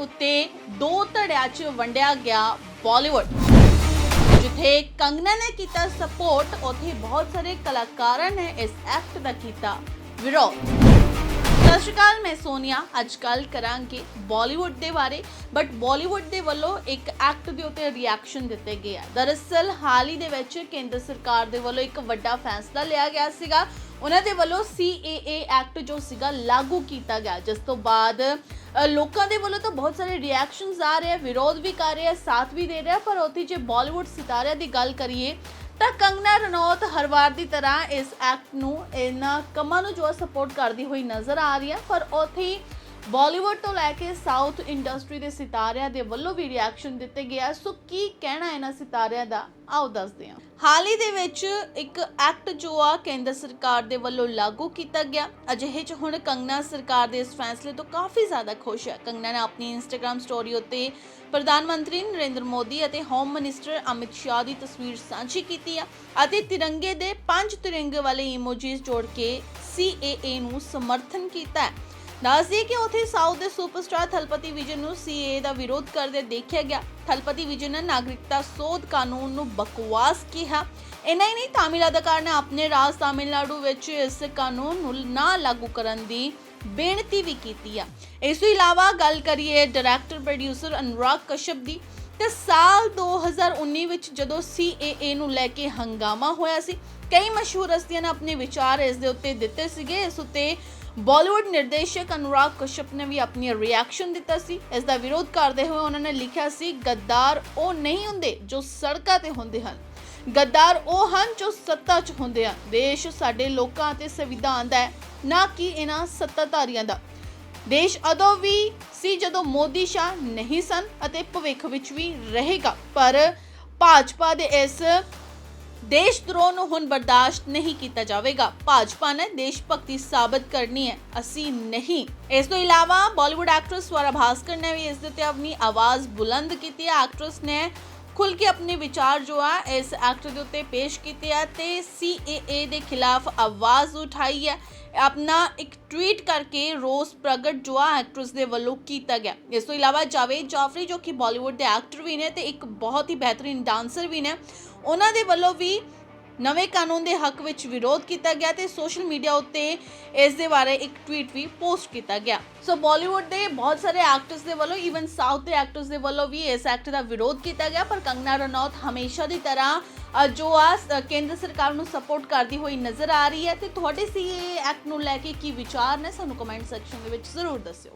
ਉੱਤੇ ਦੋ ਧੜਿਆਂ 'ਚ ਵੰਡਿਆ ਗਿਆ ਬਾਲੀਵੁੱਡ। ਜਿੱਥੇ ਕੰਗਨਾ ਨੇ ਕੀਤਾ ਸਪੋਰਟ ਉੱਥੇ ਬਹੁਤ ਸਾਰੇ ਕਲਾਕਾਰਾਂ ਨੇ ਇਸ ਐਕਟ ਦਾ ਕੀਤਾ ਵਿਰੋਧ। ਸਤਿ ਸ਼੍ਰੀ ਅਕਾਲ, ਮੈਂ ਸੋਨੀਆ। ਅੱਜ ਕੱਲ ਕਰਾਂਗੇ ਬਾਲੀਵੁੱਡ ਦੇ ਬਾਰੇ ਬਟ ਬਾਲੀਵੁੱਡ ਦੇ ਵੱਲੋਂ ਇੱਕ ਐਕਟ ਦੇ ਉੱਤੇ ਰਿਐਕਸ਼ਨ ਦਿੱਤੇ ਗਏ ਆ। ਦਰਅਸਲ, ਹਾਲ ਹੀ ਦੇ ਵਿੱਚ ਕੇਂਦਰ ਸਰਕਾਰ ਦੇ ਵੱਲੋਂ ਇੱਕ ਵੱਡਾ ਫੈਸਲਾ ਲਿਆ ਗਿਆ ਸੀਗਾ। ਉਹਨਾਂ ਦੇ ਵੱਲੋਂ CAA ਐਕਟ ਜੋ ਸੀਗਾ, ਲਾਗੂ ਕੀਤਾ ਗਿਆ। ਜਿਸ ਤੋਂ ਬਾਅਦ ਲੋਕਾਂ ਦੇ ਵੱਲੋਂ ਤਾਂ ਬਹੁਤ ਸਾਰੇ ਰਿਐਕਸ਼ਨਸ ਆ ਰਹੇ ਆ, ਵਿਰੋਧ ਵੀ ਕਰ ਰਹੇ ਆ, ਸਾਥ ਵੀ ਦੇ ਰਹੇ ਆ ਪਰ ਉੱਥੇ ਜੇ ਬਾਲੀਵੁੱਡ ਸਿਤਾਰਿਆਂ ਦੀ ਗੱਲ ਕਰੀਏ ਤਾਂ ਕੰਗਨਾ ਰਣੌਤ ਹਰ ਵਾਰ ਦੀ ਤਰ੍ਹਾਂ ਇਸ ਐਕਟ ਨੂੰ ਇਹਨਾਂ ਕੰਮਾਂ ਨੂੰ ਜੋ ਸਪੋਰਟ ਕਰਦੀ ਹੋਈ ਨਜ਼ਰ ਆ ਰਹੀ ਹੈ, ਪਰ ਉੱਥੇ ਹੀ ਬਾਲੀਵੁੱਡ ਤੋਂ ਲੈ ਕੇ ਸਾਊਥ ਇੰਡਸਟਰੀ ਦੇ ਸਿਤਾਰਿਆਂ ਦੇ ਵੱਲੋਂ ਵੀ ਰਿਐਕਸ਼ਨ ਦਿੱਤੇ ਗਿਆ ਸੋ ਕੀ ਕਹਿਣਾ ਇਹਨਾਂ ਸਿਤਾਰਿਆਂ ਦਾ? ਆਓ ਦੱਸਦੇ ਹਾਂ। ਹਾਲ ਹੀ ਦੇ ਵਿੱਚ ਇੱਕ ਐਕਟ ਜੋ ਆ ਕੇਂਦਰ ਸਰਕਾਰ ਦੇ ਵੱਲੋਂ ਲਾਗੂ ਕੀਤਾ ਗਿਆ। ਅਜਿਹੇ ਚ ਹੁਣ ਕੰਗਨਾ ਸਰਕਾਰ ਦੇ ਇਸ ਫੈਸਲੇ ਤੋਂ ਕਾਫੀ ਜ਼ਿਆਦਾ ਖੁਸ਼ ਹੈ ਕੰਗਨਾ ਨੇ ਆਪਣੀ ਇੰਸਟਾਗ੍ਰam ਸਟੋਰੀ ਉੱਤੇ ਪ੍ਰਧਾਨ ਮੰਤਰੀ ਨਰਿੰਦਰ ਮੋਦੀ ਅਤੇ ਹੋਮ ਮਿਨਿਸਟਰ ਅਮਿਤ ਸ਼ਾਹ ਦੀ ਤਸਵੀਰ ਸਾਂਝੀ ਕੀਤੀ ਆ ਅਤੇ ਤਿਰੰਗੇ ਦੇ ਪੰਜ ਤਿਰੰਗੇ ਵਾਲੇ ਇਮੋਜੀਜ਼ ਜੋੜ ਕੇ CAA ਨੂੰ ਸਮਰਥਨ ਕੀਤਾ ਹੈ। ਦੱਸਦੀ ਕਿ ਉਥੇ ਸਾਊਥ ਦੇ ਸੁਪਰਸਟਾਰ ਥਲਪਤੀ ਵਿਜਨ ਨੂੰ ਸੀਏ ਦਾ ਵਿਰੋਧ ਕਰਦੇ ਦੇਖਿਆ ਗਿਆ। ਥਲਪਤੀ ਵਿਜਨ ਨੇ ਨਾਗਰਿਕਤਾ ਸੋਧ ਕਾਨੂੰਨ ਨੂੰ ਬਕਵਾਸ ਕਿਹਾ। ਇਨਾ ਹੀ ਨਹੀਂ, ਤਾਮਿਲ ਅਧਿਕਾਰ ਨੇ ਆਪਣੇ ਰਾਜ ਤਾਮਿਲਨਾਡੂ ਵਿੱਚ ਇਸ ਕਾਨੂੰਨ ਨੂੰ ਨਾ ਲਾਗੂ ਕਰਨ ਦੀ ਬੇਨਤੀ ਵੀ ਕੀਤੀ ਆ। ਇਸ ਤੋਂ ਇਲਾਵਾ ਗੱਲ ਕਰੀਏ ਡਾਇਰੈਕਟਰ ਪ੍ਰੋਡਿਊਸਰ ਅਨੁਰਾਗ ਕਸ਼ਪ ਦੀ, ਤੇ ਸਾਲ 2019 ਵਿੱਚ ਜਦੋਂ CAA ਨੂੰ ਲੈ ਕੇ ਹੰਗਾਮਾ ਹੋਇਆ ਸੀ, ਕਈ ਮਸ਼ਹੂਰ ਹਸਤੀਆਂ ਨੇ ਆਪਣੇ ਵਿਚਾਰ ਇਸ ਦੇ ਉੱਤੇ ਦਿੱਤੇ ਸੀਗੇ। ਇਸ ਉੱਤੇ ਬਾਲੀਵੁੱਡ ਨਿਰਦੇਸ਼ਕ ਅਨੁਰਾਗ ਕਸ਼ਪ ਨੇ ਵੀ ਆਪਣੀ ਰਿਐਕਸ਼ਨ ਦਿੱਤਾ ਸੀ ਇਸ ਦਾ ਵਿਰੋਧ ਕਰਦੇ ਹੋਏ ਉਹਨਾਂ ਨੇ ਲਿਖਿਆ ਸੀ ਗੱਦਾਰ ਉਹ ਨਹੀਂ ਹੁੰਦੇ ਜੋ ਸੜਕਾਂ ਤੇ ਹੁੰਦੇ ਹਨ ਗੱਦਾਰ ਉਹ ਹਨ ਜੋ ਸੱਤਾ 'ਚ ਹੁੰਦੇ ਹਨ ਦੇਸ਼ ਸਾਡੇ ਲੋਕਾਂ ਅਤੇ ਸੰਵਿਧਾਨ ਦਾ ਹੈ ਨਾ ਕਿ ਇਹਨਾਂ ਸੱਤਾਧਾਰੀਆਂ ਦਾ ਦੇਸ਼ ਉਦੋਂ ਵੀ ਸੀ ਜਦੋਂ ਮੋਦੀ ਸ਼ਾਹ ਨਹੀਂ ਸਨ ਅਤੇ ਭਵਿੱਖ ਵਿੱਚ ਵੀ ਰਹੇਗਾ ਪਰ ਭਾਜਪਾ ਦੇ ਇਸ ਦੇਸ਼ ਦਰੋਹ ਨੂੰ ਹੁਣ ਬਰਦਾਸ਼ਤ ਨਹੀਂ ਕੀਤਾ ਜਾਵੇਗਾ। ਭਾਜਪਾ ਨੇ ਦੇਸ਼ ਭਗਤੀ ਸਾਬਤ ਕਰਨੀ ਹੈ, ਅਸੀਂ ਨਹੀਂ। ਇਸ ਤੋਂ ਇਲਾਵਾ ਬਾਲੀਵੁੱਡ ਐਕਟਰਸ ਸਵਰਾ ਭਾਸਕਰ ਨੇ ਵੀ ਇਸ ਦੇ ਉੱਤੇ ਆਪਣੀ ਆਵਾਜ਼ ਬੁਲੰਦ ਕੀਤੀ ਹੈ। ਐਕਟਰਸ ਨੇ ਖੁੱਲ ਕੇ ਆਪਣੇ ਵਿਚਾਰ ਜੋ ਆ, ਇਸ ਐਕਟ ਦੇ ਉੱਤੇ ਪੇਸ਼ ਕੀਤੇ ਆ ਤੇ CAA ਦੇ ਖਿਲਾਫ ਆਵਾਜ਼ ਉਠਾਈ ਹੈ। ਆਪਣਾ ਇੱਕ ਟਵੀਟ ਕਰਕੇ ਰੋਸ ਪ੍ਰਗਟ ਜੋ ਆ, ਐਕਟਰਸ ਦੇ ਵੱਲੋਂ ਕੀਤਾ ਗਿਆ। ਇਸ ਤੋਂ ਇਲਾਵਾ ਜਾਵੇਦ ਜਾਫਰੀ ਜੋ ਕਿ ਬਾਲੀਵੁੱਡ ਦੇ ਐਕਟਰ ਵੀ ਨੇ ਤੇ ਇੱਕ ਬਹੁਤ ਹੀ ਬਿਹਤਰੀਨ ਡਾਂਸਰ ਵੀ ਨੇ ਉਹਨਾਂ ਦੇ ਵੱਲੋਂ ਵੀ ਨਵੇਂ ਕਾਨੂੰਨ ਦੇ ਹੱਕ ਵਿੱਚ ਵਿਰੋਧ ਕੀਤਾ ਗਿਆ ਤੇ ਸੋਸ਼ਲ ਮੀਡੀਆ ਉੱਤੇ ਇਸ ਦੇ ਬਾਰੇ ਇੱਕ ਟਵੀਟ ਵੀ ਪੋਸਟ ਕੀਤਾ ਗਿਆ। ਸੋ ਬਾਲੀਵੁੱਡ ਦੇ ਬਹੁਤ ਸਾਰੇ ਐਕਟਰਸ ਦੇ ਵੱਲੋਂ ਇਵਨ ਸਾਊਥ ਦੇ ਐਕਟਰਸ ਦੇ ਵੱਲੋਂ ਵੀ ਇਸ ਐਕਟ ਦਾ ਵਿਰੋਧ ਕੀਤਾ ਗਿਆ, ਪਰ ਕੰਗਨਾ ਰਣੌਤ ਹਮੇਸ਼ਾ ਦੀ ਤਰ੍ਹਾਂ ਜੋ ਆ ਕੇਂਦਰ ਸਰਕਾਰ ਨੂੰ ਸਪੋਰਟ ਕਰਦੀ ਹੋਈ ਨਜ਼ਰ ਆ ਰਹੀ ਹੈ ਤੇ ਤੁਹਾਡੇ ਸੀ ਇਹ ਐਕਟ ਨੂੰ ਲੈ ਕੇ ਕੀ ਵਿਚਾਰ ਨੇ, ਸਾਨੂੰ ਕਮੈਂਟ ਸੈਕਸ਼ਨ ਦੇ ਵਿੱਚ ਜ਼ਰੂਰ ਦੱਸਿਓ।